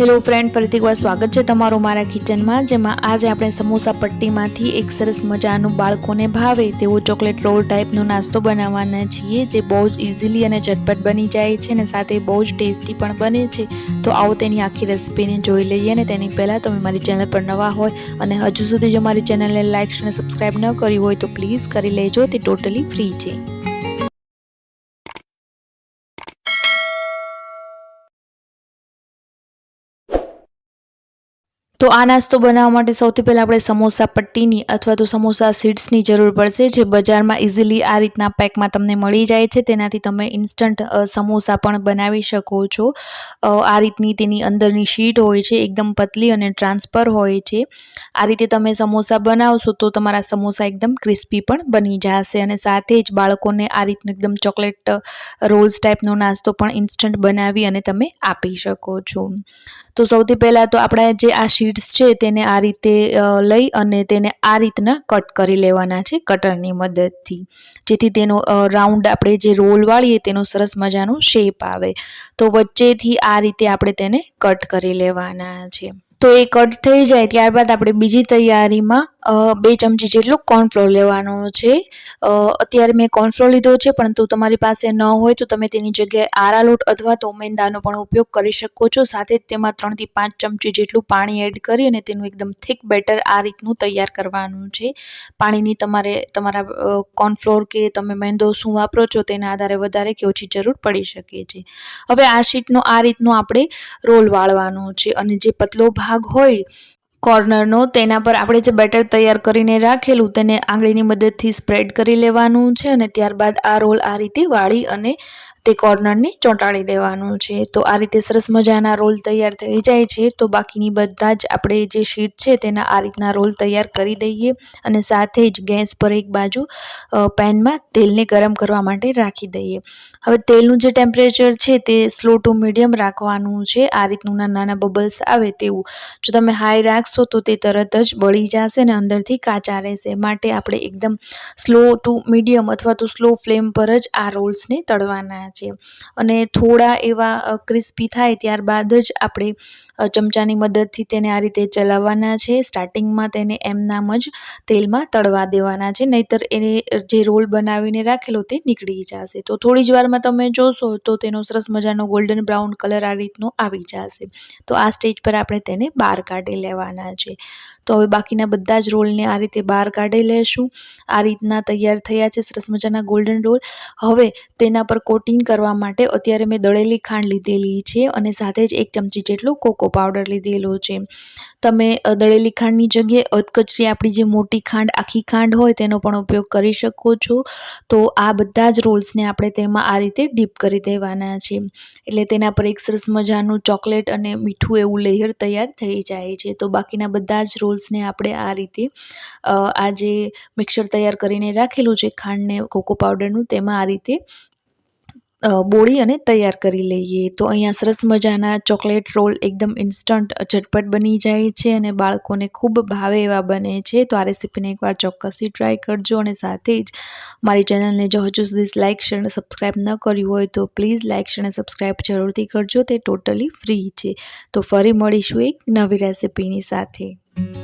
Hello friend ફરીથી એકવાર સ્વાગત છે તમારું મારા કિચનમાં જેમાં આજે આપણે સમોસા પટ્ટીમાંથી એક સરસ મજાનું બાળકોને ભાવે તેવો ચોકલેટ રોલ ટાઈપનો નાસ્તો બનાવવાના છીએ, જે બહુ જ ઇઝીલી અને ઝટપટ બની જાય છે અને સાથે બહુ જ ટેસ્ટી પણ બને છે. તો આવો તેની આખી રેસીપીને જોઈ લઈએ અને તેની પહેલાં તમે મારી ચેનલ પર નવા હોય અને હજુ સુધી જો મારી ચેનલને લાઇક્સ અને સબસ્ક્રાઈબ ન કરી હોય તો પ્લીઝ કરી લેજો, તે ટોટલી ફ્રી છે. તો આ નાસ્તો બનાવવા માટે સૌથી પહેલાં આપણે સમોસા પટ્ટીની અથવા તો સમોસા સીડ્સની જરૂર પડશે, જે બજારમાં ઇઝીલી આ રીતના પેકમાં તમને મળી જાય છે. તેનાથી તમે ઇન્સ્ટન્ટ સમોસા પણ બનાવી શકો છો. આ રીતની તેની અંદરની શીટ હોય છે, એકદમ પતલી અને ટ્રાન્સફર હોય છે. આ રીતે તમે સમોસા બનાવશો તો તમારા સમોસા એકદમ ક્રિસ્પી પણ બની જશે અને સાથે જ બાળકોને આ રીતનો એકદમ ચોકલેટ રોલ્સ ટાઈપનો નાસ્તો પણ ઇન્સ્ટન્ટ બનાવી અને તમે આપી શકો છો. તો સૌથી પહેલાં તો આપણે જે આ શીટ બીડ્સ છે તેને આ રીતે લઈ અને તેને આ રીતના કટ કરી લેવાના છે કટરની મદદથી. જેથી તેનો રાઉન્ડ આપણે જે રોલ વાળીએ તેનો સરસ મજાનો શેપ આવે. તો વચ્ચેથી આ રીતે આપણે તેને કટ કરી લેવાના છે. તો એ કટ થઈ જાય ત્યારબાદ આપણે બીજી તૈયારીમાં બે ચમચી જેટલું કોર્નફ્લોર લેવાનો છે. અત્યારે મેં કોર્નફ્લોર લીધો છે, પરંતુ તમારી પાસે ન હોય તો તમે તેની જગ્યાએ આરા લોટ અથવા તો મેંદાનો પણ ઉપયોગ કરી શકો છો. સાથે જ તેમાં ત્રણથી પાંચ ચમચી જેટલું પાણી એડ કરી અને તેનું એકદમ થીક બેટર આ રીતનું તૈયાર કરવાનું છે. પાણીની તમારે, તમારા કોર્નફ્લોર કે તમે મેંદો શું વાપરો છો તેના આધારે વધારે કે ઓછી જરૂર પડી શકે છે. હવે આ શીટનો આ રીતનો આપણે રોલ વાળવાનો છે અને જે પતલો ભાગ ભાગ હોય કોર્નરનો તેના પર આપણે જે બેટર તૈયાર કરીને રાખેલું, તેને આંગળીની મદદથી સ્પ્રેડ કરી લેવાનું છે અને ત્યારબાદ આ રોલ આ રીતે વાળી અને તે કોર્નરને ચોંટાડી દેવાનું છે. તો આ રીતે સરસ મજાના રોલ તૈયાર થઈ જાય છે. તો બાકીની બધા જ આપણે જે શીટ છે તેના આ રીતના રોલ તૈયાર કરી દઈએ અને સાથે જ ગેસ પર એક બાજુ પેનમાં તેલને ગરમ કરવા માટે રાખી દઈએ. હવે તેલનું જે ટેમ્પરેચર છે તે સ્લો ટુ મીડિયમ રાખવાનું છે. આ રીતનું નાના બબલ્સ આવે તેવું. જો તમે હાઈ રાખશો તો તે તરત જ બળી જશે ને અંદરથી કાચા રહેશે. માટે આપણે એકદમ સ્લો ટુ મીડિયમ અથવા તો સ્લો ફ્લેમ પર જ આ રોલ્સને તળવાના છે. અને થોડા એવા ક્રિસ્પી થાય ત્યારબાદ જ આપણે ચમચાની મદદથી તેને આ રીતે ચલાવવાના છે. સ્ટાર્ટિંગમાં તેને એમનામ જ તેલમાં તળવા દેવાના છે. નહીતર એને જે રોલ બનાવીને રાખેલો તે નીકળી જશે. તો થોડી જ વારમાં તમે જોશો તો તેનો સરસ મજાનો ગોલ્ડન બ્રાઉન કલર આ રીતનો આવી જશે. તો આ સ્ટેજ પર આપણે તેને બહાર કાઢી લેવાના છે. તો હવે બાકીના બધા જ રોલને આ રીતે બહાર કાઢી લેશું. આ રીતના તૈયાર થયા છે સરસ મજાના ગોલ્ડન રોલ. હવે તેના પર કોટિંગ કોટિંગ કરવા માટે અત્યારે મેં દળેલી ખાંડ લીધેલી છે અને સાથે જ એક ચમચી જેટલો કોકો પાવડર લીધેલો છે. તમે દળેલી ખાંડની જગ્યાએ અધકચરી આપણી જે મોટી ખાંડ, આખી ખાંડ હોય તેનો પણ ઉપયોગ કરી શકો છો. તો આ બધા જ રોલ્સને આપણે તેમાં આ રીતે ડીપ કરી દેવાના છે. એટલે તેના પર એક સરસ મજાનું ચોકલેટ અને મીઠું એવું લેયર તૈયાર થઈ જાય છે. તો બાકીના બધા જ રોલ્સને આપણે આ રીતે આ જે મિક્સર તૈયાર કરીને રાખેલું છે ખાંડને કોકો પાવડરનું તેમાં આ રીતે બોળી અને તૈયાર કરી લઈએ. તો અહીંયા સરસ મજાના ચોકલેટ રોલ એકદમ ઇન્સ્ટન્ટ ઝટપટ બની જાય છે અને બાળકોને ખૂબ ભાવે એવા બને છે. તો આ રેસીપીને એકવાર ચોક્કસથી ટ્રાય કરજો અને સાથે જ મારી ચેનલને જો હજુ સુધી લાઇક શેર અને સબસ્ક્રાઈબ ન કર્યું હોય તો પ્લીઝ લાઇક શેર અને સબસ્ક્રાઈબ જરૂરથી કરજો. તે ટોટલી ફ્રી છે. તો ફરી મળીશું એક નવી રેસીપીની સાથે.